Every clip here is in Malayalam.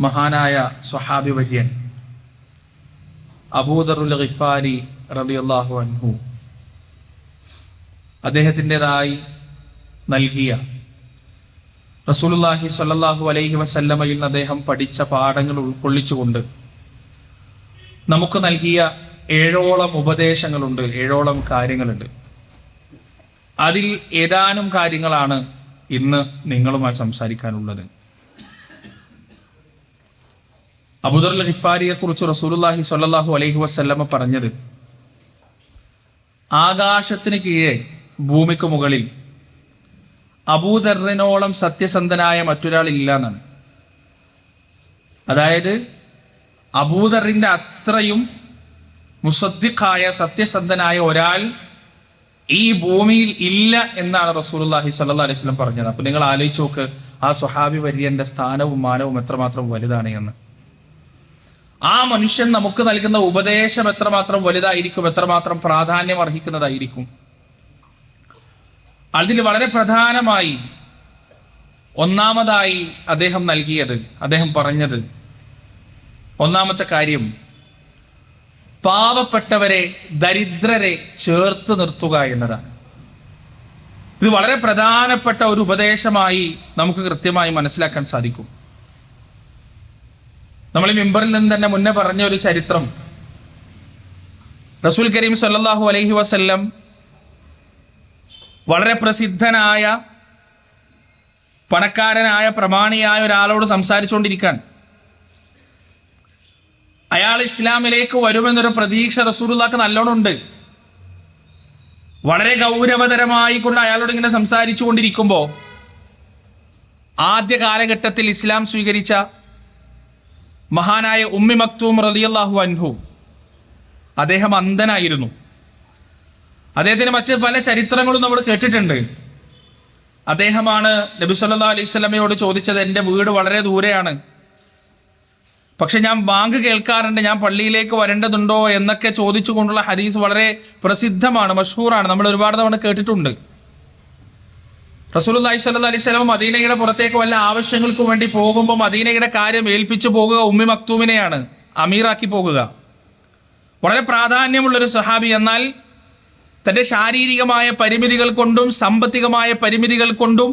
മഹാനായ സ്വഹാബി വര്യൻ. അബൂദറുൽ ഖിഫാരി റളിയല്ലാഹു അൻഹു. അദ്ദേഹത്തിന്റെതായി നൽകിയ റസൂലുള്ളാഹി സല്ലാഹു അലൈഹി വസല്ലമയിൽ നിന്ന് അദ്ദേഹം പഠിച്ച പാഠങ്ങൾ ഉൾക്കൊള്ളിച്ചുകൊണ്ട് നമുക്ക് നൽകിയ ഏഴോളം ഉപദേശങ്ങളുണ്ട് ഏഴോളം കാര്യങ്ങളുണ്ട്. അതിൽ ഏതാനും കാര്യങ്ങളാണ് ഇന്ന് നിങ്ങളുമായി സംസാരിക്കാനുള്ളത്. അബുദർ ഹിഫാരിയെ കുറിച്ച് റസൂലുല്ലാഹി സ്വല്ലല്ലാഹു അലൈഹി വസല്ലമ പറഞ്ഞത് ആകാശത്തിന് കീഴേ ഭൂമിക്ക് മുകളിൽ അബൂദറിനോളം സത്യസന്ധനായ മറ്റൊരാൾ ഇല്ല എന്നാണ് അതായത് അബൂദറിന്റെ അത്രയും മുസദ്ദിഖായ സത്യസന്ധനായ ഒരാൾ ഈ ഭൂമിയിൽ ഇല്ല എന്നാണ് റസൂലുള്ളാഹി സ്വല്ലല്ലാഹി അലൈഹി സ്വലം പറഞ്ഞത്. അപ്പൊ നിങ്ങൾ ആലോചിച്ച് നോക്ക് ആ സ്വഹാബി വര്യന്റെ സ്ഥാനവും മാനവും എത്രമാത്രം വലുതാണ് എന്ന്. ആ മനുഷ്യൻ നമുക്ക് നൽകുന്ന ഉപദേശം എത്രമാത്രം വലുതായിരിക്കും എത്രമാത്രം പ്രാധാന്യം അർഹിക്കുന്നതായിരിക്കും. അതിൽ വളരെ പ്രധാനമായി ഒന്നാമതായി അദ്ദേഹം നൽകിയത് അദ്ദേഹം പറഞ്ഞത് ഒന്നാമത്തെ കാര്യം പാവപ്പെട്ടവരെ ദരിദ്രരെ ചേർത്ത് നിർത്തുക എന്നതാണ്. ഇത് വളരെ പ്രധാനപ്പെട്ട ഒരു ഉപദേശമായി നമുക്ക് കൃത്യമായി മനസ്സിലാക്കാൻ സാധിക്കും. നമ്മൾ മിമ്പറിൽ നിന്ന് തന്നെ മുന്നേ പറഞ്ഞ ഒരു ചരിത്രം. റസൂൽ കരീം സല്ലാഹു അലൈഹി വസല്ലം വളരെ പ്രസിദ്ധനായ പണക്കാരനായ പ്രമാണിയായ ഒരാളോട് സംസാരിച്ചുകൊണ്ടിരിക്കാൻ അയാൾ ഇസ്ലാമിലേക്ക് വരുമെന്നൊരു പ്രതീക്ഷ റസൂലുള്ളാക്ക് നല്ലോണം ഉണ്ട്. വളരെ ഗൗരവതരമായി കൊണ്ട് അയാളോട് ഇങ്ങനെ സംസാരിച്ചു ആദ്യ കാലഘട്ടത്തിൽ ഇസ്ലാം സ്വീകരിച്ച മഹാനായ ഉമ്മി മക്തൂം റളിയല്ലാഹു അൻഹു. അദ്ദേഹം അന്ധനായിരുന്നു. അദ്ദേഹത്തിന് മറ്റ് പല ചരിത്രങ്ങളും നമ്മൾ കേട്ടിട്ടുണ്ട്. അദ്ദേഹമാണ് നബി സല്ലാ അലൈഹി ചോദിച്ചത് എന്റെ വീട് വളരെ ദൂരെയാണ്. പക്ഷെ ഞാൻ ബാങ്ക് കേൾക്കാറുണ്ട് ഞാൻ പള്ളിയിലേക്ക് വരേണ്ടതുണ്ടോ? എന്നൊക്കെ ചോദിച്ചുകൊണ്ടുള്ള ഹദീസ് വളരെ പ്രസിദ്ധമാണ് മഷൂറാണ്. നമ്മൾ ഒരുപാട് തവണ കേട്ടിട്ടുണ്ട്. റസൂലുള്ളാഹി സ്വല്ലല്ലാഹി അലൈഹി വസല്ലം മദീനയുടെ പുറത്തേക്ക് വല്ല ആവശ്യങ്ങൾക്കും വേണ്ടി പോകുമ്പോൾ മദീനയുടെ കാര്യം ഏൽപ്പിച്ചു പോകുക ഉമ്മി മക്തൂമിനെയാണ് അമീറാക്കി പോകുക. വളരെ പ്രാധാന്യമുള്ളൊരു സഹാബി എന്നാൽ തന്റെ ശാരീരികമായ പരിമിതികൾ കൊണ്ടും സാമ്പത്തികമായ പരിമിതികൾ കൊണ്ടും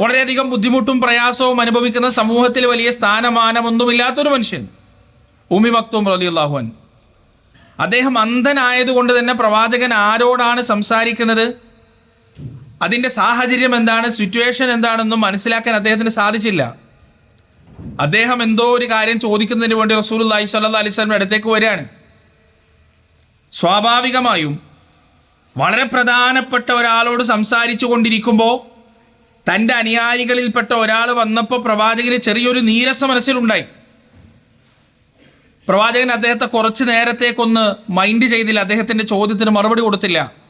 വളരെയധികം ബുദ്ധിമുട്ടും പ്രയാസവും അനുഭവിക്കുന്ന സമൂഹത്തിൽ വലിയ സ്ഥാനമാനമൊന്നുമില്ലാത്തൊരു മനുഷ്യൻ ഉമി മക്തൂം റളിയല്ലാഹു അള്ളാഹുൻ അദ്ദേഹം അന്ധനായതുകൊണ്ട് തന്നെ പ്രവാചകൻ ആരോടാണ് സംസാരിക്കുന്നത്? അതിന്റെ സാഹചര്യം എന്താണ്? സിറ്റുവേഷൻ എന്താണെന്നും മനസ്സിലാക്കാൻ അദ്ദേഹത്തിന് സാധിച്ചില്ല. അദ്ദേഹം എന്തോ ഒരു കാര്യം ചോദിക്കുന്നതിന് വേണ്ടി റസൂൽ അലൈഹി സ്വല്ലാ അലിസ്ലാമിന്റെ അടുത്തേക്ക് വരികയാണ്. സ്വാഭാവികമായും വളരെ പ്രധാനപ്പെട്ട ഒരാളോട് സംസാരിച്ചു കൊണ്ടിരിക്കുമ്പോൾ തന്റെ അനുയായികളിൽപ്പെട്ട ഒരാൾ വന്നപ്പോൾ പ്രവാചകന് ചെറിയൊരു നീരസ മനസ്സിലുണ്ടായി. പ്രവാചകൻ അദ്ദേഹത്തെ കുറച്ച് നേരത്തേക്കൊന്ന് മൈൻഡ് ചെയ്തില്ല. അദ്ദേഹത്തിന്റെ ചോദ്യത്തിന് മറുപടി കൊടുത്തില്ല.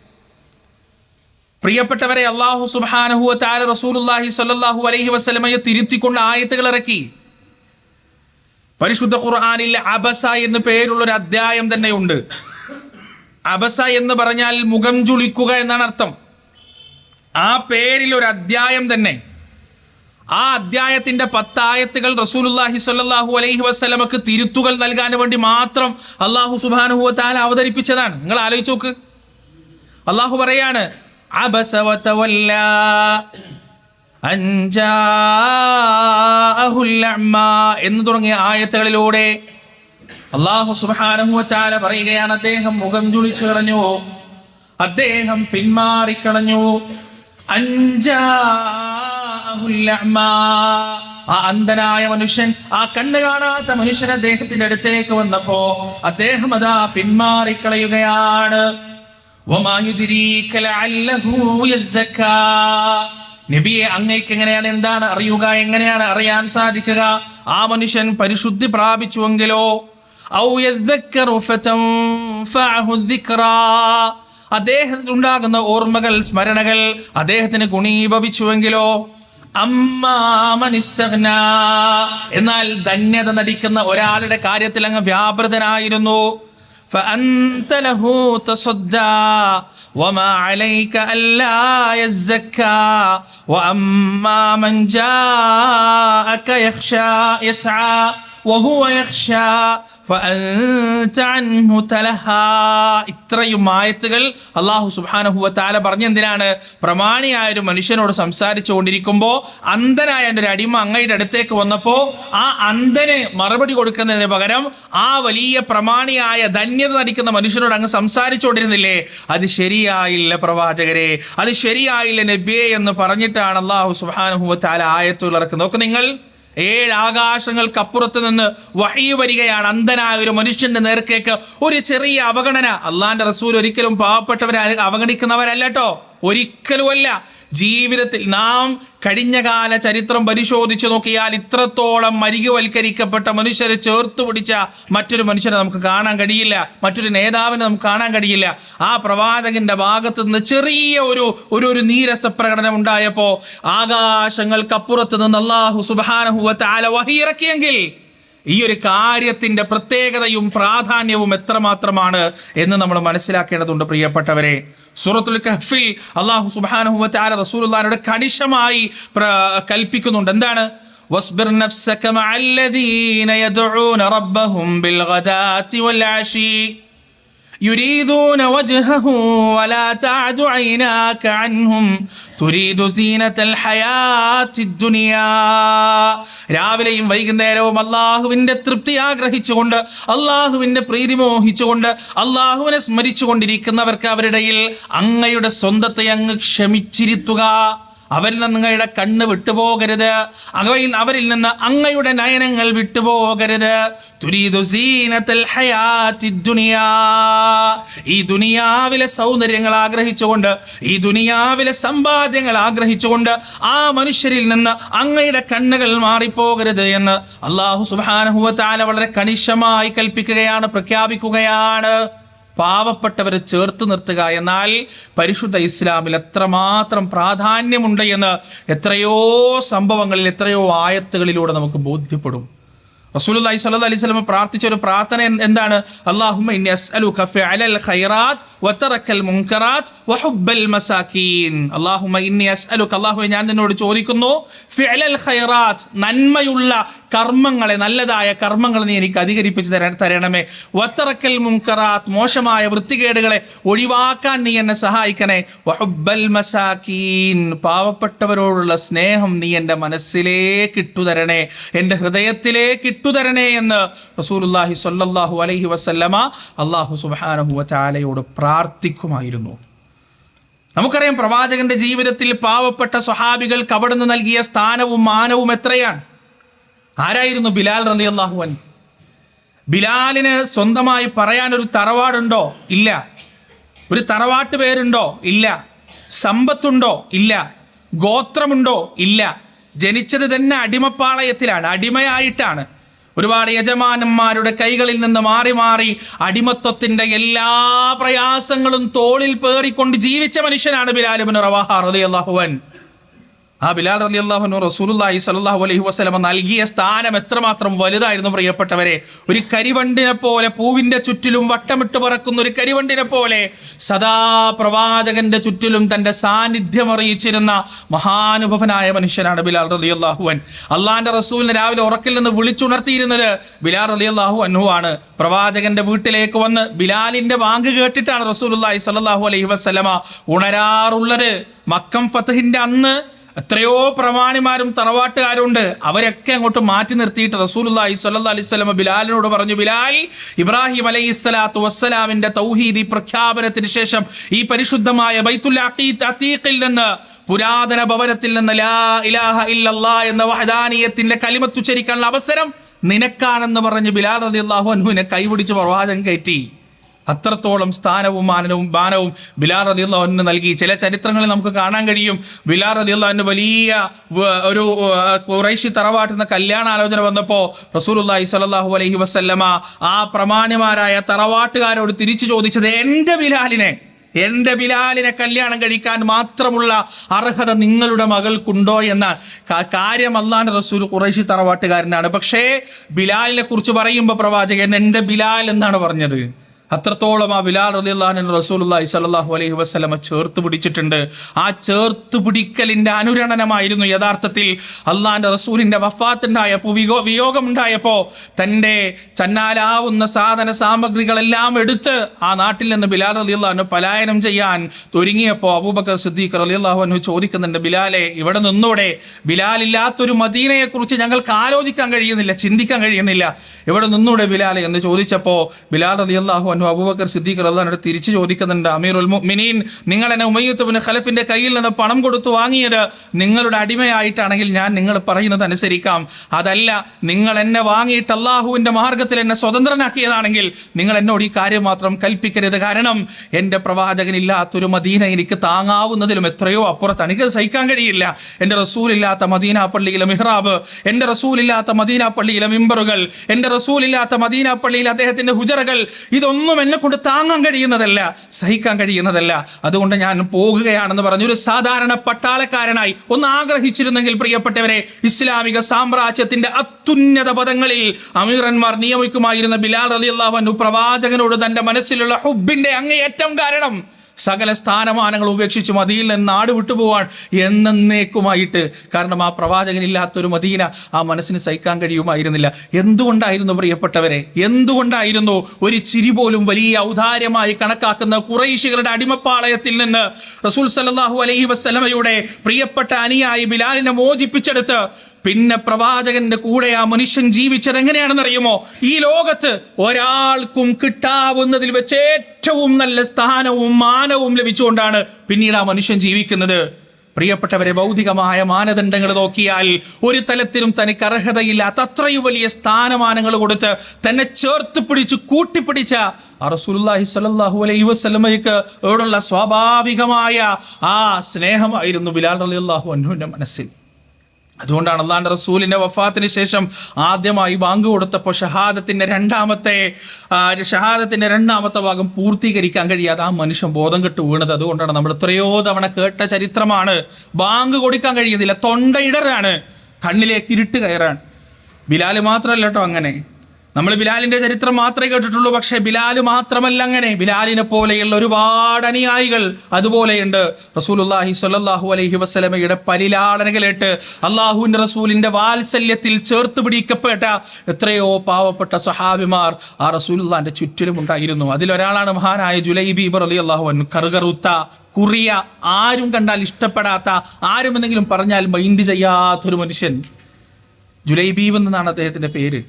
പ്രിയപ്പെട്ടവരെ അള്ളാഹു സുബാനഹു താര റസൂലുല്ലാഹി സല്ലാഹു അലൈഹി വസ്ലമയെ തിരുത്തിക്കൊണ്ട് ആയത്തുകൾ ഇറക്കി. പരിശുദ്ധ ഖുർആാനിൽ അബസ എന്ന് പേരുള്ള ഒരു അധ്യായം തന്നെയുണ്ട്. അബസ എന്ന് പറഞ്ഞാൽ മുഖം ചുളിക്കുക എന്നാണ് അർത്ഥം. ആ പേരിൽ ഒരു അധ്യായം തന്നെ. ആ അധ്യായത്തിന്റെ പത്തായത്തുകൾ റസൂലുല്ലാഹി സ്വല്ലല്ലാഹു അലൈഹി വസ്ലമക്ക് തിരുത്തുകൾ നൽകാൻ വേണ്ടി മാത്രം അള്ളാഹു സുബാനഹു താല അവതരിപ്പിച്ചതാണ്. നിങ്ങൾ ആലോചിച്ച് നോക്ക്. അള്ളാഹു പറയാണ് അബസ وتولى അഅ്മ എന്ന് തുടങ്ങിയ ആയത്തുകളിലൂടെ അള്ളാഹു സുബ്ഹാനഹു പറയുകയാണ് അദ്ദേഹം മുഖം ചുളിച്ചു കളഞ്ഞു അദ്ദേഹം പിന്മാറിക്കളഞ്ഞു ആ അന്ധനായ മനുഷ്യൻ ആ കണ്ണ് കാണാത്ത മനുഷ്യൻ അദ്ദേഹത്തിന്റെ അടുത്തേക്ക് വന്നപ്പോ അദ്ദേഹം അതാ പിന്മാറിക്കളയുകയാണ് നബിയെ അങ്ങേക്ക് എങ്ങനെയാണ് എന്താണ് അറിയുക എങ്ങനെയാണ് അറിയാൻ സാധിക്കുക? ആ മനുഷ്യൻ പരിശുദ്ധി പ്രാപിച്ചുവെങ്കിലോ? അദ്ദേഹത്തിന് ഉണ്ടാകുന്ന ഓർമ്മകൾ സ്മരണകൾ അദ്ദേഹത്തിന് ഗുണീഭവിച്ചുവെങ്കിലോ? അമ്മാമനിസ്തഗ്ന എന്നാൽ ധന്യത നടിക്കുന്ന ഒരാളുടെ കാര്യത്തിൽ അങ്ങ് വ്യാപൃതനായിരുന്നു. فأنت له تصدى وما عليك ألا يزكى وأما من جاءك يخشى يسعى وهو يخشى ഇത്രയും ആയത്തുകൾ അള്ളാഹു സുബാനഹുവ താല പറഞ്ഞെന്തിനാണ്? പ്രമാണിയായ ഒരു മനുഷ്യനോട് സംസാരിച്ചു കൊണ്ടിരിക്കുമ്പോ അന്ധനായ എന്റെ ഒരു അടിമ അങ്ങയുടെ അടുത്തേക്ക് വന്നപ്പോ ആ അന്ധന് മറുപടി കൊടുക്കുന്നതിന് പകരം ആ വലിയ പ്രമാണിയായ ധന്യത നടിക്കുന്ന മനുഷ്യനോട് അങ്ങ് സംസാരിച്ചുകൊണ്ടിരുന്നില്ലേ? അത് ശരിയായില്ല പ്രവാചകരെ. അത് ശരിയായില്ല നബിയെ എന്ന് പറഞ്ഞിട്ടാണ് അള്ളാഹു സുബാനഹുവ താല ഇറക്കുന്നത്. നോക്ക് നിങ്ങൾ. ഏഴ് ആകാശങ്ങൾക്കപ്പുറത്ത് നിന്ന് വഹി വരികയാണ്. അന്ധനായ ഒരു മനുഷ്യന്റെ നേർക്കേക്ക് ഒരു ചെറിയ അവഗണന. അള്ളാന്റെ റസൂൽ ഒരിക്കലും പാവപ്പെട്ടവരെ അവഗണിക്കുന്നവരല്ലോ ഒരിക്കലുമല്ല. ജീവിതത്തിൽ നാം കഴിഞ്ഞകാല ചരിത്രം പരിശോധിച്ചു നോക്കിയാൽ ഇത്രത്തോളം മരികുവൽക്കരിക്കപ്പെട്ട മനുഷ്യരെ ചേർത്ത് പിടിച്ച മറ്റൊരു മനുഷ്യനെ നമുക്ക് കാണാൻ കഴിയില്ല. മറ്റൊരു നേതാവിനെ നമുക്ക് കാണാൻ കഴിയില്ല. ആ പ്രവാചകന്റെ ഭാഗത്ത് നിന്ന് ചെറിയ ഒരു ഒരു ഒരു നീരസ പ്രകടനം ഉണ്ടായപ്പോ ആകാശങ്ങൾക്കപ്പുറത്ത് നിന്ന് അള്ളാഹു സുബാനഹുവത്ത് വഹിയിറക്കിയെങ്കിൽ ഈ ഒരു കാര്യത്തിന്റെ പ്രത്യേകതയും പ്രാധാന്യവും എത്രമാത്രമാണ് എന്ന് നമ്മൾ മനസ്സിലാക്കേണ്ടതുണ്ട് പ്രിയപ്പെട്ടവരെ. സൂറത്തുൽ കഹ്ഫിൽ അള്ളാഹു സുബ്ഹാനഹു വതആല റസൂലുള്ളാഹിനോട് കണിശമായി പ്ര- കൽപ്പിക്കുന്നുണ്ട് എന്താണ് واصبر نفسك مع الذين يدعون ربهم بالغداة والعشي يريدون وجهه ولا تعد عيناك عنهم تريد زينة الحياة الدنيا രാവിലെയും വൈകുന്നേരവും അള്ളാഹുവിന്റെ തൃപ്തി ആഗ്രഹിച്ചുകൊണ്ട് അള്ളാഹുവിന്റെ പ്രീതി മോഹിച്ചുകൊണ്ട് അള്ളാഹുവിനെ സ്മരിച്ചുകൊണ്ടിരിക്കുന്നവർക്ക് അവരുടെയിൽ അങ്ങയുടെ സ്വന്തത്തെ അങ്ങ് ക്ഷമിച്ചിരുത്തുക അവരിൽ നിന്ന് അങ്ങയുടെ കണ്ണ് വിട്ടുപോകരുത്. അവയിൽ അവരിൽ നിന്ന് അങ്ങയുടെ നയനങ്ങൾ വിട്ടുപോകരുത്. ഈ ദുനിയാവിലെ സൗന്ദര്യങ്ങൾ ആഗ്രഹിച്ചുകൊണ്ട് ഈ ദുനിയാവിലെ സമ്പാദ്യങ്ങൾ ആഗ്രഹിച്ചുകൊണ്ട് ആ മനുഷ്യരിൽ നിന്ന് അങ്ങയുടെ കണ്ണുകൾ മാറിപ്പോകരുത് എന്ന് അള്ളാഹു സുബാനഹുവത്താല വളരെ കണിശമായി കൽപ്പിക്കുകയാണ് പ്രഖ്യാപിക്കുകയാണ്. പാവപ്പെട്ടവരെ ചേർത്ത് നിർത്തുക എന്നാൽ പരിശുദ്ധ ഇസ്ലാമിൽ എത്രമാത്രം പ്രാധാന്യമുണ്ട് എന്ന് എത്രയോ സംഭവങ്ങളിൽ എത്രയോ ആയത്തുകളിലൂടെ നമുക്ക് ബോധ്യപ്പെടും. റസൂലുള്ളാഹി സ്വല്ലല്ലാഹി അലൈഹി വസല്ലം പ്രാർത്ഥിച്ച ഒരു പ്രാർത്ഥന എന്താണ്? അല്ലാഹുമ്മ ഇന്നി ഫിഅലൽ ഖൈറാത്ത് വതറക്കൽ മുൻകറാത്ത് അല്ലാഹുമ്മ ഇന്നി അല്ലാഹുവേ ഞാൻ നിന്നോട് ചോദിക്കുന്നു ഫിഅലൽ ഖൈറാത്ത് നന്മയുള്ള കർമ്മങ്ങളെ നല്ലതായ കർമ്മങ്ങൾ നീ എനിക്ക് അധികരിപ്പിച്ച് തര- തരണമേ. വത്തറക്കൽ മുൻകറാത്ത് മോശമായ വൃത്തികേടുകളെ ഒഴിവാക്കാൻ നീ എന്നെ സഹായിക്കണേ. വഹബൽ മസാക്കീൻ പാവപ്പെട്ടവരോടുള്ള സ്നേഹം നീ എന്റെ മനസ്സിലേക്ക് ഇട്ടുതരണേ എന്റെ ഹൃദയത്തിലേക്ക് ഇട്ടുതരണേ എന്ന് റസൂലുള്ളാഹി സ്വല്ലല്ലാഹു അലൈഹി വസല്ലമ അള്ളാഹു സുബ്ഹാനഹു വതആലയോട് പ്രാർത്ഥിക്കുമായിരുന്നു. നമുക്കറിയാം പ്രവാചകന്റെ ജീവിതത്തിൽ പാവപ്പെട്ട സ്വഹാബികൾക്ക് അവിടുന്ന് നൽകിയ സ്ഥാനവും മാനവും എത്രയാണ്? ആരായിരുന്നു ബിലാൽ റളിയല്ലാഹു അൻ ബിലാലിന് സ്വന്തമായി പറയാൻ ഒരു തറവാടുണ്ടോ? ഇല്ല. ഒരു തറവാട്ട് പേരുണ്ടോ? ഇല്ല. സമ്പത്തുണ്ടോ? ഇല്ല. ഗോത്രമുണ്ടോ? ഇല്ല. ജനിച്ചത് തന്നെ അടിമപ്പാളയത്തിലാണ്. അടിമയായിട്ടാണ്. ഒരുപാട് യജമാനന്മാരുടെ കൈകളിൽ നിന്ന് മാറി മാറി അടിമത്വത്തിന്റെ എല്ലാ പ്രയാസങ്ങളും തോളിൽ പേറിക്കൊണ്ട് ജീവിച്ച മനുഷ്യനാണ് ബിലാലിബിൻ റവാഹ റളിയല്ലാഹു അൻഹു. ആ ബിലാൽ അലി അള്ളാഹുനു റസൂലുല്ലാഹി സലാഹു അലൈഹി വസ്ലമ നൽകിയ സ്ഥാനം എത്രമാത്രം വലുതായിരുന്നു പ്രിയപ്പെട്ടവരെ? ഒരു കരിവണ്ടിനെ പോലെ പൂവിന്റെ ചുറ്റിലും വട്ടമിട്ട് പറക്കുന്ന ഒരു കരിവണ്ടിനെ പോലെ സദാ പ്രവാചകന്റെ ചുറ്റിലും തന്റെ സാന്നിധ്യം അറിയിച്ചിരുന്ന മഹാനുഭവനായ മനുഷ്യനാണ് ബിലാൽ അലി അള്ളാഹുവൻ അള്ളാന്റെ റസൂലിനെ രാവിലെ ഉറക്കിൽ നിന്ന് വിളിച്ചുണർത്തിയിരുന്നത് ബിലാൽ അലി അള്ളാഹു അൻഹു ആണ്. പ്രവാചകന്റെ വീട്ടിലേക്ക് വന്ന് ബിലാലിന്റെ വാങ്ക് കേട്ടിട്ടാണ് റസൂലുല്ലാഹി സലാഹു അലൈഹി വസ്ലമ ഉണരാറുള്ളത്. മക്കം ഫത്തഹിന്റെ അന്ന് എത്രയോ പ്രമാണിമാരും തറവാട്ടുകാരുണ്ട്. അവരൊക്കെ അങ്ങോട്ട് മാറ്റി നിർത്തിയിട്ട് റസൂലുള്ളാഹി സ്വല്ലല്ലാഹി അലൈഹി വസല്ലം ബിലാലിനോട് പറഞ്ഞു ബിലാൽ ഇബ്രാഹിം അലൈഹി സ്വലാത്തു വസ്സലാമിന്റെ തൗഹീദി പ്രഖ്യാപനത്തിന് ശേഷം ഈ പരിശുദ്ധമായ ബൈത്തുൽ നിന്ന് പുരാതന ഭവനത്തിൽ നിന്ന് ലാ ഇലാഹ ഇല്ലല്ലാ എന്ന വഹദാനീയത്തിന്റെ കലിമത്തുച്ചരിക്കാനുള്ള അവസരം നിനക്കാണെന്ന് പറഞ്ഞ് ബിലാൽ റതി അള്ളാഹു അനുവിനെ കൈപിടിച്ച് പ്രവാചകം കയറ്റി. അത്രത്തോളം സ്ഥാനവും മാനവും ബാനവും ബിലാർ റതിയുള്ളവന് നൽകി. ചില ചരിത്രങ്ങളിൽ നമുക്ക് കാണാൻ കഴിയും. ബിലാർ റതിയുള്ളവന് വലിയ ഒരു കുറേശി തറവാട്ടിൽ നിന്ന് കല്യാണ ആലോചന വന്നപ്പോ റസൂലുള്ളാഹി സ്വല്ലല്ലാഹു അലൈഹി വസല്ലമ ആ പ്രമാണിമാരായ തറവാട്ടുകാരോട് തിരിച്ചു ചോദിച്ചത് എന്റെ ബിലാലിനെ എന്റെ ബിലാലിനെ കല്യാണം കഴിക്കാൻ മാത്രമുള്ള അർഹത നിങ്ങളുടെ മകൾക്കുണ്ടോ? എന്ന കാ- കാര്യം അള്ളാന്റെ റസൂൽ കുറേശി തറവാട്ടുകാരനാണ്. പക്ഷേ ബിലാലിനെ കുറിച്ച് പറയുമ്പോൾ പ്രവാചകൻ എന്റെ ബിലാൽ എന്നാണ് പറഞ്ഞത്. അത്രത്തോളം ആ ബിലാൽ അലി അള്ളഹാൻ റസൂലുള്ളാഹി സ്വല്ലല്ലാഹു അലൈഹി വസ്ലമ ചേർത്ത് പിടിച്ചിട്ടുണ്ട്. ആ ചേർത്ത് പിടിക്കലിന്റെ അനുരണനമായിരുന്നു യഥാർത്ഥത്തിൽ അള്ളാന്റെ റസൂലിന്റെ വഫാത്തുണ്ടായപ്പോ വിയോ വിയോഗമുണ്ടായപ്പോ തന്റെ ചന്നാലാവുന്ന സാധന സാമഗ്രികളെല്ലാം എടുത്ത് ആ നാട്ടിൽ നിന്ന് ബിലാൽ അലി റലിയുള്ള പലായനം ചെയ്യാൻ ഒരുങ്ങിയപ്പോ അബൂബക്കർ സിദ്ദീഖ് അലി അൻഹു ചോദിക്കുന്നുണ്ട് ബിലാലെ ഇവിടെ നിന്നൂടെ. ബിലാൽ ഇല്ലാത്തൊരു മദീനയെ കുറിച്ച് ഞങ്ങൾക്ക് ആലോചിക്കാൻ കഴിയുന്നില്ല ചിന്തിക്കാൻ കഴിയുന്നില്ല. ഇവിടെ നിന്നൂടെ ബിലാലെ? എന്ന് ചോദിച്ചപ്പോ ബിലാൽ അലി റളിയല്ലാഹു അൻഹു അബൂബക്കർ സിദ്ദീഖ് റളിയല്ലാഹു തിരിച്ചു ചോദിക്കുന്നുണ്ട് അമീർ അമീറുൽ മുഅ്മിനീൻ നിങ്ങൾ എന്നെ ഉമയ്യത്ത് ബിൻ ഖലഫിന്റെ കയ്യിൽ നിന്ന് പണം കൊടുത്തു വാങ്ങിയത് നിങ്ങളുടെ അടിമയായിട്ടാണെങ്കിൽ ഞാൻ നിങ്ങൾ പറയുന്നത് അനുസരിക്കാം. അതല്ല നിങ്ങൾ എന്നെ വാങ്ങിയിട്ട് അള്ളാഹുവിന്റെ മാർഗത്തിൽ എന്നെ സ്വതന്ത്രനാക്കിയതാണെങ്കിൽ നിങ്ങൾ എന്നോട് ഈ കാര്യം മാത്രം കൽപ്പിക്കരുത്. കാരണം എന്റെ പ്രവാചകനില്ലാത്തൊരു മദീന എനിക്ക് താങ്ങാവുന്നതിലും എത്രയോ അപ്പുറത്ത് എനിക്ക് സഹിക്കാൻ കഴിയില്ല. എന്റെ റസൂലില്ലാത്ത മദീന പള്ളിയിലെ മിഹ്റാബ് എന്റെ റസൂലില്ലാത്ത മദീന പള്ളിയിലെ മിമ്പറുകൾ എന്റെ റസൂലില്ലാത്ത മദീന പള്ളിയിലെ അദ്ദേഹത്തിന്റെ ഹുജറകൾ ഇതൊന്നും എന്നെ കൊണ്ട് താങ്ങാൻ കഴിയുന്നതല്ല സഹിക്കാൻ കഴിയുന്നതല്ല. അതുകൊണ്ട് ഞാൻ പോകുകയാണെന്ന് പറഞ്ഞു. ഒരു സാധാരണ പട്ടാളക്കാരനായി ഒന്ന് ആഗ്രഹിച്ചിരുന്നെങ്കിൽ പ്രിയപ്പെട്ടവരെ ഇസ്ലാമിക സാമ്രാജ്യത്തിന്റെ അത്യുന്നത പദങ്ങളിൽ അമീറന്മാർ നിയമിക്കുമായിരുന്ന ബിലാൽ അലി അള്ളാഹു പ്രവാചകനോട് തന്റെ മനസ്സിലുള്ള ഹുബിന്റെ അങ്ങേയറ്റം കാരണം സകല സ്ഥാനമാനങ്ങൾ ഉപേക്ഷിച്ച് മതിയിൽ നിന്ന് നാട് വിട്ടുപോവാൻ എന്നേക്കുമായിട്ട് കാരണം ആ പ്രവാചകനില്ലാത്തൊരു മദീന ആ മനസ്സിന് സഹിക്കാൻ കഴിയുമായിരുന്നില്ല. എന്തുകൊണ്ടായിരുന്നു പ്രിയപ്പെട്ടവരെ? എന്തുകൊണ്ടായിരുന്നു ഒരു ചിരി പോലും വലിയ ഔദാര്യമായി കണക്കാക്കുന്ന കുറൈശികളുടെ അടിമപ്പാളയത്തിൽ നിന്ന് റസൂൽ സല്ലല്ലാഹു അലൈഹി വസ്ലമയുടെ പ്രിയപ്പെട്ട അനുയായി ബിലാലിനെ മോചിപ്പിച്ചെടുത്ത് പിന്നെ പ്രവാചകന്റെ കൂടെ ആ മനുഷ്യൻ ജീവിച്ചത് എങ്ങനെയാണെന്ന് അറിയുമോ ഈ ലോകത്ത് ഒരാൾക്കും കിട്ടാവുന്നതിൽ വെച്ച് ഏറ്റവും നല്ല സ്ഥാനവും മാനവും ലഭിച്ചുകൊണ്ടാണ് പിന്നീട് ആ മനുഷ്യൻ ജീവിക്കുന്നത്. പ്രിയപ്പെട്ടവരെ ഭൗതികമായ മാനദണ്ഡങ്ങൾ നോക്കിയാൽ ഒരു തലത്തിലും തനിക്ക് അർഹതയില്ലാത്ത അത്രയും വലിയ സ്ഥാനമാനങ്ങൾ കൊടുത്ത് തന്നെ ചേർത്ത് പിടിച്ച് കൂട്ടിപ്പിടിച്ച അറസുല്ലാഹി റസൂലുള്ളാഹി സ്വല്ലല്ലാഹു അലൈഹി വസല്ലമയ്ക്ക് ഓടുള്ള സ്വാഭാവികമായ ആ സ്നേഹമായിരുന്നു ബിലാൽ റളിയല്ലാഹു അൻഹുവിന്റെ മനസ്സിൽ. അതുകൊണ്ടാണ് അള്ളാന്റെ റസൂലിന്റെ വഫാത്തിന് ശേഷം ആദ്യമായി ബാങ്ക് കൊടുത്തപ്പോൾ ഷഹാദത്തിന്റെ രണ്ടാമത്തെ ഷഹാദത്തിന്റെ രണ്ടാമത്തെ ഭാഗം പൂർത്തീകരിക്കാൻ കഴിയാതെ ആ മനുഷ്യൻ ബോധം കെട്ട് വീണത്. അതുകൊണ്ടാണ് നമ്മൾ എത്രയോ തവണ കേട്ട ചരിത്രമാണ്. ബാങ്ക് കൊടുക്കാൻ കഴിയുന്നില്ല. തൊണ്ടയിടറാണ് കണ്ണിലേക്ക് ഇരുട്ട് കയറാൻ. ബിലാൽ മാത്രമല്ല കേട്ടോ അങ്ങനെ. നമ്മൾ ബിലാലിന്റെ ചരിത്രം മാത്രമേ കേട്ടിട്ടുള്ളൂ. പക്ഷേ ബിലാൽ മാത്രമല്ല അങ്ങനെ ബിലാലിനെ പോലെയുള്ള ഒരുപാട് അനുയായികൾ അതുപോലെയുണ്ട്. റസൂലുള്ളാഹി സ്വല്ലല്ലാഹു അലൈഹി വസ്ലമയുടെ പരിലാളനകളേട്ട് അള്ളാഹുവിന്റെ റസൂലിന്റെ വാത്സല്യത്തിൽ ചേർത്ത് പിടിക്കപ്പെട്ട എത്രയോ പാവപ്പെട്ട സഹാബിമാർ ആ റസൂലുള്ളാന്റെ ചുറ്റിലും ഉണ്ടായിരുന്നു. അതിലൊരാളാണ് മഹാനായ ജുലൈബീബ് അലി അള്ളാഹു കറുകറുത്ത കുറിയ ആരും കണ്ടാൽ ഇഷ്ടപ്പെടാത്ത ആരും എന്തെങ്കിലും പറഞ്ഞാൽ മൈൻഡ് ചെയ്യാത്തൊരു മനുഷ്യൻ ജുലൈബീബ് എന്നാണ് അദ്ദേഹത്തിന്റെ പേര്.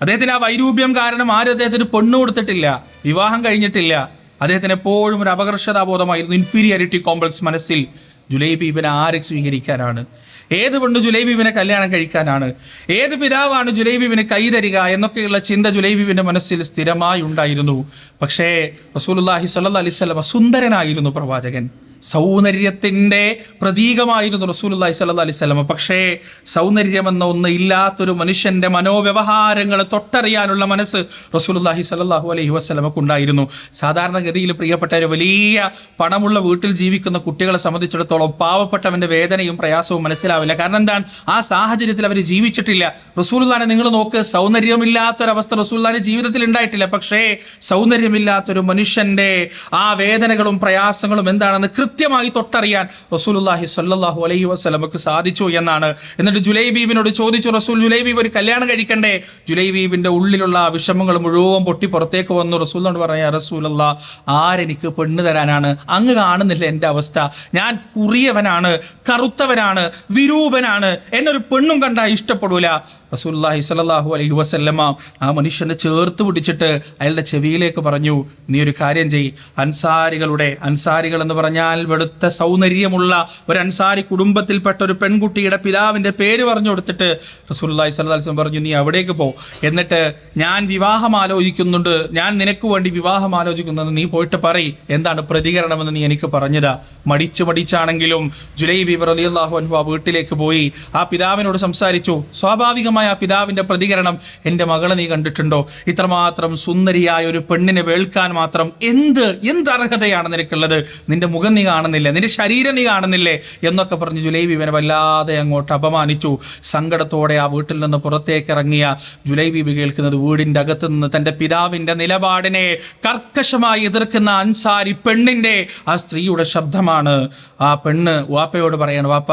അദ്ദേഹത്തിന് ആ വൈരൂപ്യം കാരണം ആരും അദ്ദേഹത്തിന് പെണ്ണ് കൊടുത്തിട്ടില്ല വിവാഹം കഴിഞ്ഞിട്ടില്ല. അദ്ദേഹത്തിന് എപ്പോഴും ഒരു അപകർഷതാബോധമായിരുന്നു ഇൻഫീരിയാരിറ്റി കോംപ്ലക്സ് മനസ്സിൽ. ജുലൈബീബിനെ ആരെ സ്വീകരിക്കാനാണ്? ഏത് പെണ്ണ് ജുലൈബീബിനെ കല്യാണം കഴിക്കാനാണ്? ഏത് പിതാവാണ് ജുലൈബീബിന് കൈതരിക എന്നൊക്കെയുള്ള ചിന്ത ജുലൈബീബിന്റെ മനസ്സിൽ സ്ഥിരമായി ഉണ്ടായിരുന്നു. പക്ഷേ റസൂലുള്ളാഹി സ്വല്ലല്ലാഹി അലൈഹി വസല്ലം സുന്ദരനായിരുന്നു പ്രവാചകൻ. സൗന്ദര്യത്തിന്റെ പ്രതീകമായിരുന്നു റസൂലുള്ളാഹി സ്വല്ലല്ലാഹി അലൈഹി വസല്ലം. പക്ഷേ സൗന്ദര്യമെന്ന ഒന്ന് ഇല്ലാത്തൊരു മനുഷ്യന്റെ മനോവ്യവഹാരങ്ങളെ തൊട്ടറിയാനുള്ള മനസ്സ് റസൂലുള്ളാഹി സ്വല്ലല്ലാഹു അലൈഹി വസല്ലമക്ക് ഉണ്ടായിരുന്നു. സാധാരണഗതിയിൽ പ്രിയപ്പെട്ട ഒരു വലിയ പണമുള്ള വീട്ടിൽ ജീവിക്കുന്ന കുട്ടികളെ സംബന്ധിച്ചിടത്തോളം പാവപ്പെട്ടവന്റെ വേദനയും പ്രയാസവും മനസ്സിലാവില്ല. കാരണം എന്താണ്? ആ സാഹചര്യത്തിൽ അവർ ജീവിച്ചിട്ടില്ല. റസൂലുല്ലാനെ നിങ്ങൾ നോക്ക് സൗന്ദര്യമില്ലാത്തൊരവസ്ഥ റസൂല്ലാന്റെ ജീവിതത്തിൽ ഉണ്ടായിട്ടില്ല. പക്ഷേ സൗന്ദര്യമില്ലാത്തൊരു മനുഷ്യന്റെ ആ വേദനകളും പ്രയാസങ്ങളും എന്താണെന്ന് കൃത്യമായി തൊട്ടറിയാൻ റസൂലുള്ളാഹി സല്ലാഹു അലൈഹി വസല്ലമക്ക് സാധിച്ചു എന്നാണ്. എന്നിട്ട് ജുലൈബീബിനോട് ചോദിച്ചു റസൂൽ ജുലൈബീബ് ഒരു കല്യാണം കഴിക്കണ്ടേ? ജുലൈബീബിന്റെ ഉള്ളിലുള്ള വിഷമങ്ങൾ മുഴുവൻ പൊട്ടി പുറത്തേക്ക് വന്നു. റസൂലിനോട് പറഞ്ഞ റസൂലല്ല ആരെനിക്ക് പെണ്ണ് തരാനാണ്? അങ്ങ് കാണുന്നില്ല എന്റെ അവസ്ഥ. ഞാൻ കുറിയവനാണ് കറുത്തവനാണ് വിരൂപനാണ്. എന്നൊരു പെണ്ണും കണ്ടാൽ ഇഷ്ടപ്പെടൂല. റസൂലുള്ളാഹി സ്വല്ലല്ലാഹു അലൈഹി വസല്ലമ ആ മനുഷ്യനെ ചേർത്ത് പിടിച്ചിട്ട് അയാളുടെ ചെവിയിലേക്ക് പറഞ്ഞു നീ ഒരു കാര്യം ചെയ് അൻസാരികളുടെ അൻസാരികൾ എന്ന് പറഞ്ഞാൽ വെളുത്ത സൗന്ദര്യമുള്ള ഒരു അൻസാരി കുടുംബത്തിൽപ്പെട്ട ഒരു പെൺകുട്ടിയുടെ പിതാവിന്റെ പേര് പറഞ്ഞു കൊടുത്തിട്ട് റസൂലുള്ളാഹി സല്ലാസ്ലം പറഞ്ഞു നീ അവിടേക്ക് പോ. എന്നിട്ട് ഞാൻ വിവാഹം ആലോചിക്കുന്നുണ്ട്. ഞാൻ നിനക്ക് വേണ്ടി വിവാഹം ആലോചിക്കുന്നുണ്ട്. നീ പോയിട്ട് പറയ്. എന്താണ് പ്രതികരണമെന്ന് നീ എനിക്ക് പറഞ്ഞതാ മടിച്ചു മടിച്ചാണെങ്കിലും ജുലൈ റലി അള്ളാഹു അൻഹു ആ വീട്ടിലേക്ക് പോയി. ആ പിതാവിനോട് സംസാരിച്ചു സ്വാഭാവികമായ ആ പിതാവിന്റെ പ്രതികരണം എന്റെ മകളെ നീ കണ്ടിട്ടുണ്ടോ? ഇത്രമാത്രം സുന്ദരിയായ ഒരു പെണ്ണിനെ വേൾക്കാൻ മാത്രം എന്ത് എന്ത് അർഹതയാണ് നിനക്കുള്ളത്? നിന്റെ മുഖം നീ കാണുന്നില്ലേ? നിന്റെ ശരീരം നീ കാണുന്നില്ലേ? എന്നൊക്കെ പറഞ്ഞ് ജുലൈബി ഇവനെ വല്ലാതെ അങ്ങോട്ട് അപമാനിച്ചു. സങ്കടത്തോടെ ആ വീട്ടിൽ നിന്ന് പുറത്തേക്ക് ഇറങ്ങിയ ജുലൈബി കേൾക്കുന്നത് വീടിന്റെ അകത്ത് നിന്ന് തന്റെ പിതാവിന്റെ നിലപാടിനെ കർക്കശമായി എതിർക്കുന്ന അൻസാരി പെണ്ണിന്റെ ആ സ്ത്രീയുടെ ശബ്ദമാണ്. ആ പെണ്ണ് വാപ്പയോട് പറയാണ് വാപ്പ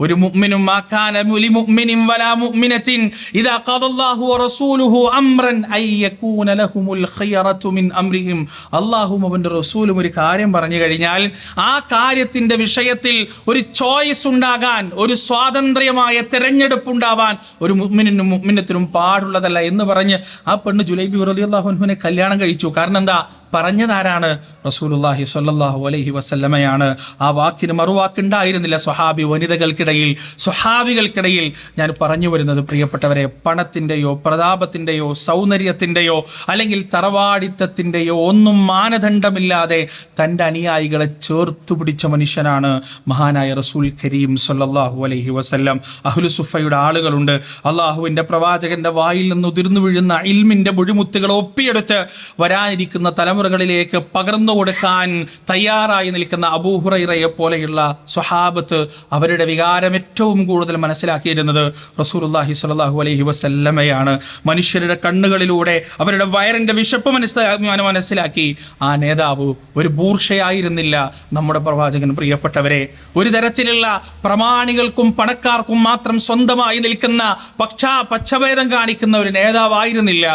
ഒരു മുഅ്മിനും മാക്കാന മുലി മുഅ്മിനിൻ വലാ മുഅ്മിനത്തിൻ ഇദാ ഖദല്ലാഹു വറസൂലുഹു അംറൻ അൻ യകൂന ലഹുമുൽ ഖിയറതു മിൻ അംരിഹിം. അല്ലാഹുവും അവന്റെ റസൂലും ഒരു കാര്യം പറഞ്ഞു കഴിഞ്ഞാൽ ആ കാര്യത്തിന്റെ വിഷയത്തിൽ ഒരു ചോയ്സ് ഉണ്ടാകാൻ ഒരു സ്വാതന്ത്ര്യമായ തെരഞ്ഞെടുപ്പ് ഉണ്ടാവാൻ ഒരു മുഅ്മിനും മുഅ്മിനത്തിനും പാടുള്ളതല്ല എന്ന് പറഞ്ഞ് ആ പെണ്ണ് ജുലൈബി റളിയല്ലാഹു അൻഹുവിനെ കല്യാണം കഴിച്ചു. കാരണം എന്താ? പറഞ്ഞതാരാണ്? റസൂലുള്ളാഹി സ്വല്ലല്ലാഹു അലൈഹി വസല്ലമയാണ്. ആ വാക്കിന് മറുവാക്കുണ്ടായിരുന്നില്ല സ്വഹാബി വനിതകൾക്കിടയിൽ. സ്വഹാബികൾക്കിടയിൽ ഞാൻ പറഞ്ഞു വരുന്നത് പ്രിയപ്പെട്ടവരെ പണത്തിന്റെയോ പ്രതാപത്തിന്റെയോ സൗന്ദര്യത്തിന്റെയോ അല്ലെങ്കിൽ തറവാടിത്തത്തിന്റെയോ ഒന്നും മാനദണ്ഡമില്ലാതെ തന്റെ അനുയായികളെ ചേർത്തു പിടിച്ച മനുഷ്യനാണ് മഹാനായ റസൂൽ കരീം സൊല്ലാഹു അലൈഹി വസല്ലം. അഹ്ലു സുഫയുടെ ആളുകളുണ്ട്. അള്ളാഹുവിന്റെ പ്രവാചകന്റെ വായിൽ നിന്ന് ഉതിർന്നു വീഴുന്ന ഇൽമിന്റെ മുഴുമുത്തുകൾ ഒപ്പിയെടുത്ത് വരാനിരിക്കുന്ന തലമുറകളിലേക്ക് പകർന്നു കൊടുക്കാൻ തയ്യാറായി നിൽക്കുന്ന അബൂഹുറൈറയെ പോലെയുള്ള സ്വഹാബത്ത് അവരുടെ വികാരം ഏറ്റവും കൂടുതൽ മനസ്സിലാക്കിയിരുന്നത് റസൂലുള്ളാഹി സ്വല്ലല്ലാഹു അലൈഹി വസല്ലമയാണ്. മനുഷ്യരുടെ കണ്ണുകളിലൂടെ അവരുടെ വയറിന്റെ വിശപ്പ് മനസ്സിലാക്കി മനസ്സിലാക്കി. ആ നേതാവ് ഒരു ബൂർഷയായിരുന്നില്ല. നമ്മുടെ പ്രവാചകൻ പ്രിയപ്പെട്ടവരെ ഒരു തരത്തിലുള്ള പ്രമാണികൾക്കും പണക്കാർക്കും മാത്രം സ്വന്തമായി നിൽക്കുന്ന പക്ഷാ പച്ചഭേദം കാണിക്കുന്ന ഒരു നേതാവായിരുന്നില്ല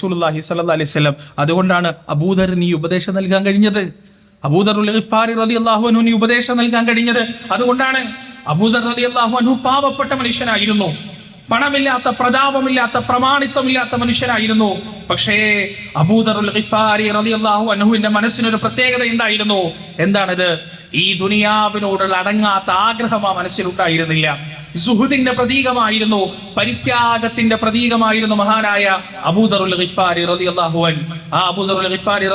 സ്വല്ലല്ലാഹി അലൈഹി സ്വലം അതുകൊണ്ടാണ് അബൂദറിന് ഉപദേശം നൽകാൻ കഴിഞ്ഞത്? അബൂദർ ഈ ഉപദേശം നൽകാൻ കഴിഞ്ഞത്? അതുകൊണ്ടാണ് അബൂദർ അലി അൻഹു പാവപ്പെട്ട മനുഷ്യനായിരുന്നു. പണമില്ലാത്ത പ്രതാപമില്ലാത്ത പ്രമാണിത്വമില്ലാത്ത മനുഷ്യനായിരുന്നു. പക്ഷേ അബൂദറുൽ ഗിഫാരി റളിയല്ലാഹു മനസ്സിനൊരു പ്രത്യേകത ഉണ്ടായിരുന്നു എന്താണിത്? ഈ ദുനിയാവിനോടുള്ള അടങ്ങാത്ത ആഗ്രഹം ആ മനസ്സിലുണ്ടായിരുന്നില്ല. സുഹുദിന്റെ പ്രതീകമായിരുന്നു പരിത്യാഗത്തിന്റെ പ്രതീകമായിരുന്നു മഹാനായ അബൂദറുൽ ഗിഫാരി ആ അബൂദറുൽ ഗിഫാരി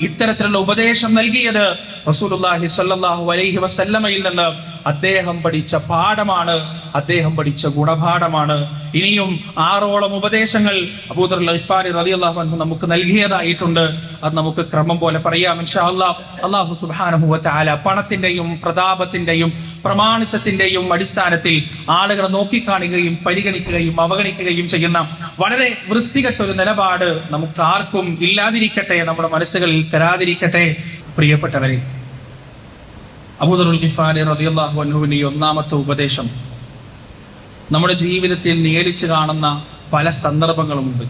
ഇത്തരത്തിലുള്ള ഉപദേശം നൽകിയത് റസൂലുള്ളാഹി സ്വല്ലല്ലാഹു അലൈഹി വസല്ലമയിൽ നിന്ന്. അദ്ദേഹം പഠിച്ച പാഠമാണ് അദ്ദേഹം പഠിച്ച ഗുണപാഠമാണ്. ഇനിയും ആറോളം ഉപദേശങ്ങൾ അബൂദർ റളിയല്ലാഹു അൻഹു നമുക്ക് നൽകിയതായിട്ടുണ്ട്. അത് നമുക്ക് ക്രമം പോലെ പറയാം ഇൻഷാ സുബ്ഹാനഹു വ പണത്തിന്റെയും പ്രതാപത്തിന്റെയും പ്രമാണിത്വത്തിന്റെയും അടിസ്ഥാനത്തിൽ ആളുകളെ നോക്കിക്കാണുകയും പരിഗണിക്കുകയും അവഗണിക്കുകയും ചെയ്യുന്ന വളരെ വൃത്തികെട്ട ഒരു നിലപാട് നമുക്ക് ആർക്കും ഇല്ലാതിരിക്കട്ടെ നമ്മുടെ മനസ്സുകളിൽ തരാതിരിക്കട്ടെ പ്രിയപ്പെട്ടവരെ. അബൂദറുൽ ഒന്നാമത്തെ ഉപദേശം. നമ്മുടെ ജീവിതത്തിൽ നിയലിച്ചു കാണുന്ന പല സന്ദർഭങ്ങളുമുണ്ട്.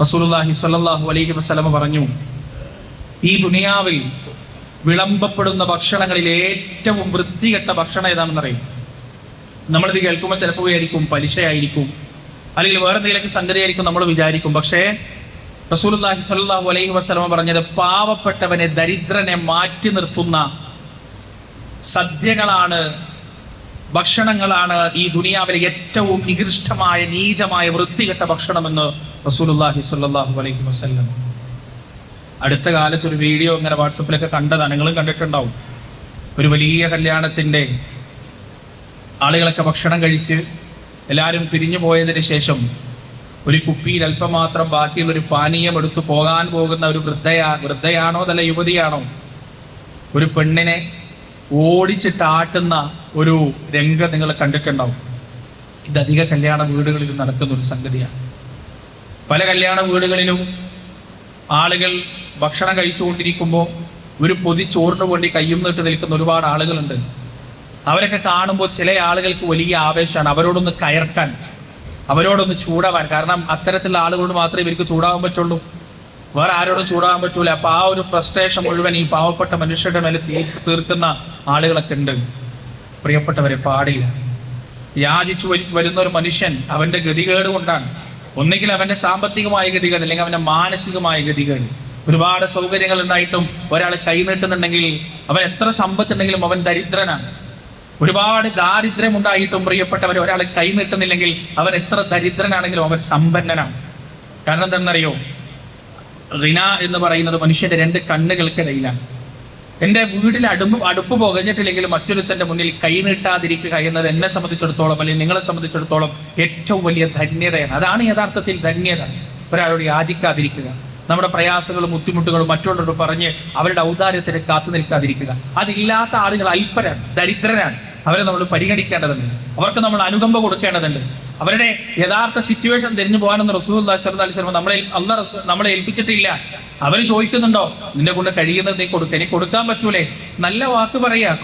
റസൂലുള്ളാഹി സ്വല്ലല്ലാഹു അലൈഹി വസല്ലമ പറഞ്ഞു ഈ ദുനിയാവിൽ വിളമ്പപ്പെടുന്ന ഭക്ഷണങ്ങളിൽ ഏറ്റവും വൃത്തികെട്ട ഭക്ഷണം ഏതാണെന്നറിയും? നമ്മളിത് കേൾക്കുമ്പോൾ ചിലപ്പോൾ വിചാരിക്കും പലിശയായിരിക്കും. അല്ലെങ്കിൽ വേറെ എന്തെങ്കിലുമൊക്കെ സംഗതിയായിരിക്കും നമ്മൾ വിചാരിക്കും. പക്ഷേ റസൂലുള്ളാഹി സ്വല്ലല്ലാഹു അലൈഹി വസല്ലമ പറഞ്ഞത് പാവപ്പെട്ടവനെ ദരിദ്രനെ മാറ്റി നിർത്തുന്ന സദ്യകളാണ് ഭക്ഷണങ്ങളാണ് ഈ ദുനിയാവിലെ ഏറ്റവും നികൃഷ്ടമായ നീചമായ വൃത്തികെട്ട ഭക്ഷണമെന്ന് റസൂലുള്ളാഹി സ്വല്ലല്ലാഹു അലൈഹി വസല്ലം. അടുത്ത കാലത്ത് ഒരു വീഡിയോ ഇങ്ങനെ വാട്സപ്പിലൊക്കെ കണ്ടതാണ്. നിങ്ങളും കണ്ടിട്ടുണ്ടാവും. ഒരു വലിയ കല്യാണത്തിന്റെ ആളുകളൊക്കെ ഭക്ഷണം കഴിച്ച് എല്ലാവരും പിരിഞ്ഞു പോയതിന് ശേഷം ഒരു കുപ്പിയിൽ അല്പം മാത്രം ബാക്കിയുള്ള ഒരു പാനീയം എടുത്തു പോകാൻ പോകുന്ന ഒരു വൃദ്ധയാ വൃദ്ധയാണോ അതല്ല യുവതിയാണോ? ഒരു പെണ്ണിനെ ഓടിച്ചിട്ട് ആട്ടുന്ന ഒരു രംഗം നിങ്ങൾ കണ്ടിട്ടുണ്ടാവും. ഇത് അധിക കല്യാണ വീടുകളിൽ നടക്കുന്ന ഒരു സംഗതിയാണ് പല കല്യാണ വീടുകളിലും ആളുകൾ ഭക്ഷണം കഴിച്ചുകൊണ്ടിരിക്കുമ്പോൾ ഒരു പൊതി ചോറിന് വേണ്ടി കയ്യും നിൽക്കുന്ന ഒരുപാട് ആളുകളുണ്ട്. അവരൊക്കെ കാണുമ്പോൾ ചില ആളുകൾക്ക് വലിയ ആവേശമാണ് അവരോടൊന്ന് കയർക്കാൻ അവരോടൊന്ന് ചൂടാവാൻ. കാരണം അത്തരത്തിലുള്ള ആളുകളോട് മാത്രമേ ഇവർക്ക് ചൂടാവാൻ പറ്റുള്ളൂ. വേറെ ആരോടും ചൂടാവാൻ പറ്റൂല. അപ്പൊ ആ ഒരു ഫ്രസ്ട്രേഷൻ മുഴുവൻ ഈ പാവപ്പെട്ട മനുഷ്യരുടെ മേലെ തീർക്കുന്ന ആളുകളൊക്കെ ഉണ്ട്. പ്രിയപ്പെട്ടവരെ പാടില്ല. യാചിച്ചു വരി വരുന്ന ഒരു മനുഷ്യൻ അവന്റെ ഗതികേട് കൊണ്ടാണ്. ഒന്നുകിൽ അവന്റെ സാമ്പത്തികമായ ഗതികേട് അല്ലെങ്കിൽ അവന്റെ മാനസികമായ ഗതികേട്. ഒരുപാട് സൗകര്യങ്ങൾ ഉണ്ടായിട്ടും ഒരാൾ കൈനീട്ടുന്നുണ്ടെങ്കിൽ അവൻ എത്ര സമ്പത്തുണ്ടെങ്കിലും അവൻ ദരിദ്രനാണ്. ഒരുപാട് ദാരിദ്ര്യം ഉണ്ടായിട്ടും പ്രിയപ്പെട്ടവർ ഒരാൾ കൈനീട്ടുന്നില്ലെങ്കിൽ അവൻ എത്ര ദരിദ്രനാണെങ്കിലും അവൻ സമ്പന്നനാണ്. കാരണം എന്താണെന്നറിയോ? റിന എന്ന് പറയുന്നത് മനുഷ്യന്റെ രണ്ട് കണ്ണുകൾക്കിടയിലാണ്. എന്റെ വീട്ടിൽ അടുപ്പ് അടുപ്പ് പുകഞ്ഞിട്ടില്ലെങ്കിലും മറ്റൊരുത്തന്റെ മുന്നിൽ കൈ നീട്ടാതിരിക്കുക എന്നത് എന്നെ സംബന്ധിച്ചിടത്തോളം അല്ലെങ്കിൽ നിങ്ങളെ സംബന്ധിച്ചിടത്തോളം ഏറ്റവും വലിയ ധന്യതയാണ്. അതാണ് യഥാർത്ഥത്തിൽ ധന്യത. ഒരാളോട് യാചിക്കാതിരിക്കുക. നമ്മുടെ പ്രയാസങ്ങളും ബുദ്ധിമുട്ടുകളും മറ്റുള്ളവരോട് പറഞ്ഞ് അവരുടെ ഔദാര്യത്തിന് കാത്തു നിൽക്കാതിരിക്കുക. അതില്ലാത്ത ആളുകൾ അല്പരാണ് ദരിദ്രരാണ്. അവരെ നമ്മൾ പരിഗണിക്കേണ്ടതുണ്ട്. അവർക്ക് നമ്മൾ അനുകമ്പ കൊടുക്കേണ്ടതുണ്ട്. അവരുടെ യഥാർത്ഥ സിറ്റുവേഷൻ തിരിഞ്ഞു പോകാനൊന്നും റസൂൽ അലൈഹി നമ്മളെ അല്ല നമ്മളെ ഏൽപ്പിച്ചിട്ടില്ല. അവർ ചോദിക്കുന്നുണ്ടോ? നിന്നെ കൊണ്ട് കഴിയുന്നത് നീ കൊടുക്കുക നീ കൊടുക്കാൻ പറ്റൂലേ? നല്ല വാക്ക് പറയാ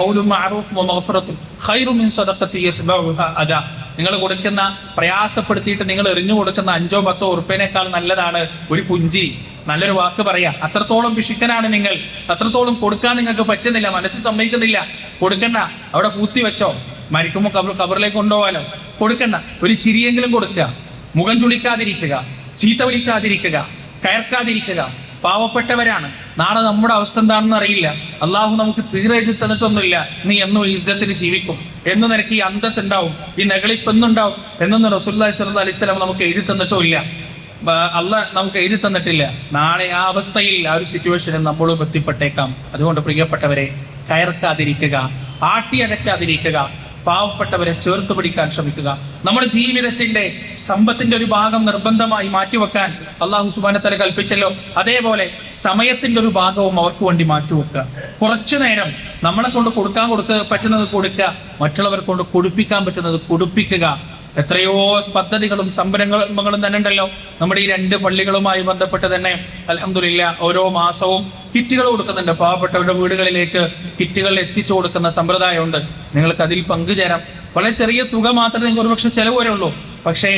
നിങ്ങൾ കൊടുക്കുന്ന പ്രയാസപ്പെടുത്തിയിട്ട് നിങ്ങൾ എറിഞ്ഞു കൊടുക്കുന്ന അഞ്ചോ പത്തോ ഉറുപ്പിനേക്കാൾ നല്ലതാണ് ഒരു പുഞ്ചിരി. നല്ലൊരു വാക്ക് പറയാ. അത്രത്തോളം പിശുക്കനാണ് നിങ്ങൾ. അത്രത്തോളം കൊടുക്കാൻ നിങ്ങൾക്ക് പറ്റുന്നില്ല. മനസ്സ് സമ്മതിക്കുന്നില്ല. കൊടുക്കണ്ട. അവിടെ പൂത്തി വെച്ചോ. മരിക്കുമ്പോൾ കബർ കബറിലേക്ക് കൊണ്ടുപോകാലോ കൊടുക്കണ്ട. ഒരു ചിരിയെങ്കിലും കൊടുക്കുക. മുഖം ചുളിക്കാതിരിക്കുക. ചീത്ത വിളിക്കാതിരിക്കുക. കയർക്കാതിരിക്കുക. പാവപ്പെട്ടവരാണ്. നാളെ നമ്മുടെ അവസ്ഥ എന്താണെന്ന് അറിയില്ല. അള്ളാഹു നമുക്ക് തീരെ എഴുതി തന്നിട്ടൊന്നുമില്ല. നീ എന്നും ഇജ്ജത്തിന് ജീവിക്കും. എന്ന് നിനക്ക് ഈ അന്തസ് ഉണ്ടാവും ഈ നെകളിപ്പെന്നുണ്ടാവും. എന്നൊന്നും റസുല്ലാ സ്വല്ലല്ലാഹി അലൈഹി സ്വലം നമുക്ക് എഴുതി തന്നിട്ടുമില്ല. ബ- അല്ല നമുക്ക് എഴുതി തന്നിട്ടില്ല. നാളെ ആ അവസ്ഥയിൽ ആ ഒരു സിറ്റുവേഷനിൽ നമ്മളും എത്തിപ്പെട്ടേക്കാം അതുകൊണ്ട് പ്രിയപ്പെട്ടവരെ കയർക്കാതിരിക്കുക ആട്ടിയകറ്റാതിരിക്കുക പാവപ്പെട്ടവരെ ചേർത്ത് പിടിക്കാൻ ശ്രമിക്കുക. നമ്മുടെ ജീവിതത്തിന്റെ സമ്പത്തിന്റെ ഒരു ഭാഗം നിർബന്ധമായി മാറ്റിവെക്കാൻ അള്ളാഹു സുബാനത്തല കൽപ്പിച്ചല്ലോ. അതേപോലെ സമയത്തിന്റെ ഒരു ഭാഗവും അവർക്ക് വേണ്ടി മാറ്റിവെക്കുക. കുറച്ചു നേരം നമ്മളെ കൊണ്ട് കൊടുക്കാൻ കൊടുക്ക പറ്റുന്നത് കൊടുക്കുക മറ്റുള്ളവരെ കൊണ്ട് കൊടുപ്പിക്കാൻ പറ്റുന്നത് കൊടുപ്പിക്കുക. എത്രയോ പദ്ധതികളും സംരംഭങ്ങളും തന്നെ ഉണ്ടല്ലോ. നമ്മുടെ ഈ രണ്ട് പള്ളികളുമായി ബന്ധപ്പെട്ട് തന്നെ അലഹമില്ല ഓരോ മാസവും കിറ്റുകൾ കൊടുക്കുന്നുണ്ട്. പാവപ്പെട്ടവരുടെ വീടുകളിലേക്ക് കിറ്റുകൾ എത്തിച്ചു കൊടുക്കുന്ന സമ്പ്രദായമുണ്ട്. നിങ്ങൾക്ക് അതിൽ പങ്കുചേരാം. വളരെ ചെറിയ തുക മാത്രമേ നിങ്ങൾക്ക് ഒരുപക്ഷെ ചെലവ് വരുള്ളൂ പക്ഷേ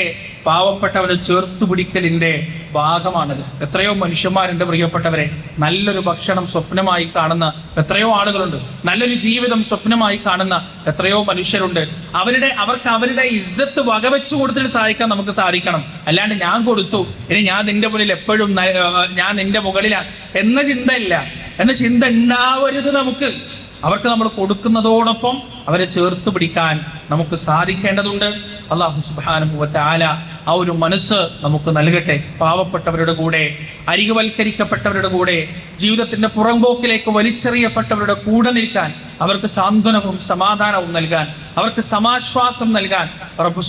പാവപ്പെട്ടവരെ ചേർത്ത് പിടിക്കലിന്റെ ഭാഗമാണത്. എത്രയോ മനുഷ്യന്മാരുണ്ട് പ്രിയപ്പെട്ടവരെ. നല്ലൊരു ഭക്ഷണം സ്വപ്നമായി കാണുന്ന എത്രയോ ആളുകളുണ്ട്. നല്ലൊരു ജീവിതം സ്വപ്നമായി കാണുന്ന എത്രയോ മനുഷ്യരുണ്ട്. അവരുടെ അവർക്ക് അവരുടെ ഇജ്ജത്ത് വകവെച്ചു കൊടുത്തിട്ട് സഹായിക്കാൻ നമുക്ക് സാധിക്കണം. അല്ലാണ്ട് ഞാൻ കൊടുത്തു. ഇനി ഞാൻ നിന്റെ മുന്നിൽ എപ്പോഴും ഞാൻ നിന്റെ മുകളിലാണ് എന്ന ചിന്തയില്ല. എന്ന ചിന്ത ഉണ്ടാവരുത് നമുക്ക്. അവർക്ക് നമ്മൾ കൊടുക്കുന്നതോടൊപ്പം അവരെ ചേർത്ത് പിടിക്കാൻ നമുക്ക് സാധിക്കേണ്ടതുണ്ട്. അള്ളാഹു തആല ആ ഒരു മനസ്സ് നമുക്ക് നൽകട്ടെ. പാവപ്പെട്ടവരുടെ കൂടെ അരികുവൽക്കരിക്കപ്പെട്ടവരുടെ കൂടെ ജീവിതത്തിന്റെ പുറംപോക്കിലേക്ക് വലിച്ചെറിയപ്പെട്ടവരുടെ കൂടെ നിൽക്കാൻ അവർക്ക് സാന്ത്വനവും സമാധാനവും നൽകാൻ അവർക്ക് സമാശ്വാസം നൽകാൻ റബ്ബു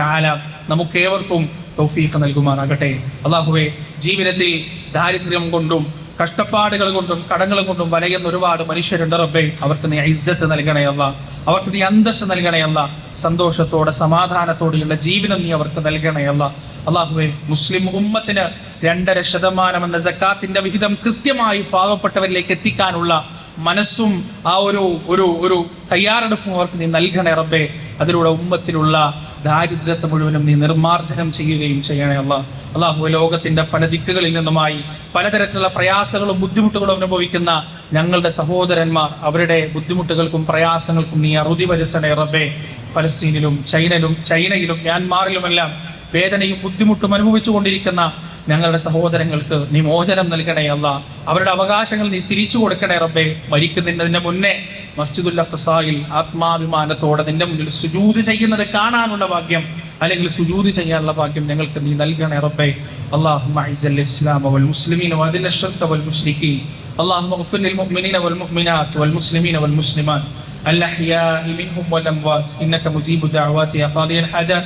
ആല നമുക്കേവർക്കും തൗഫീഖ് നൽകുമാറാകട്ടെ. അള്ളാഹുവെ ജീവിതത്തിൽ ദാരിദ്ര്യം കൊണ്ടും കഷ്ടപ്പാടുകൾ കൊണ്ടും കടങ്ങൾ കൊണ്ടും വലയുന്ന ഒരുപാട് മനുഷ്യരുണ്ട് റബ്ബേ. അവർക്ക് നീ ഐസത്ത് നൽകണയല്ല അവർക്ക് നീ അന്തസ് നൽകണയല്ല സന്തോഷത്തോടെ സമാധാനത്തോടെയുള്ള ജീവിതം നീ അവർക്ക് നൽകണയല്ല അള്ളാഹുബെ മുസ്ലിം ഉമ്മത്തിന് രണ്ടര ശതമാനം എന്ന ജക്കാത്തിന്റെ വിഹിതം കൃത്യമായി പാവപ്പെട്ടവരിലേക്ക് എത്തിക്കാനുള്ള മനസ്സും ആ ഒരു ഒരു ഒരു തയ്യാറെടുപ്പും അവർക്ക് നീ നൽകണേ റബ്ബേ. അതിലൂടെ ഉമ്മത്തിലുള്ള ദാരിദ്ര്യത്തെ മുഴുവനും നീ നിർമ്മാർജനം ചെയ്യുകയും ചെയ്യണേ അല്ല. അള്ളാഹു ലോകത്തിന്റെ പല ദിക്കുകളിൽ നിന്നുമായി പലതരത്തിലുള്ള പ്രയാസങ്ങളും ബുദ്ധിമുട്ടുകളും അനുഭവിക്കുന്ന ഞങ്ങളുടെ സഹോദരന്മാർ അവരുടെ ബുദ്ധിമുട്ടുകൾക്കും പ്രയാസങ്ങൾക്കും നീ അറുതി വരുത്തണേ റബ്ബേ. ഫലസ്തീനിലും ചൈനയിലും ചൈനയിലും മ്യാൻമാറിലുമെല്ലാം വേദനയും ബുദ്ധിമുട്ടും അനുഭവിച്ചു കൊണ്ടിരിക്കുന്ന ഞങ്ങളുടെ സഹോദരങ്ങൾക്ക് നീ മോചനം നൽകണേ അല്ല അവരുടെ അവകാശങ്ങൾ നീ തിരിച്ചു കൊടുക്കണേ റബ്ബേ മരിക്കുന്നതിന് മുന്നേ മസ്ജിദുൽ അഖ്സായിൽ ആത്മാഭിമാനത്തോടെ നിന്റെ മുന്നിൽ സുജൂത് ചെയ്യുന്നത് കാണാനുള്ള ഭാഗ്യം അല്ലെങ്കിൽ സുജൂത് ചെയ്യാനുള്ള ഭാഗ്യം ഞങ്ങൾക്ക് നീ നൽകണേ റബ്ബേ اللهم اعز الاسلام والمسلمين واذل الشرك والمشركين اللهم اغفر للمؤمنين والمؤمنات والمسلمين والمسلمات الاحياء منهم والاموات انك مجيب الدعوات يا قاضي الحاجات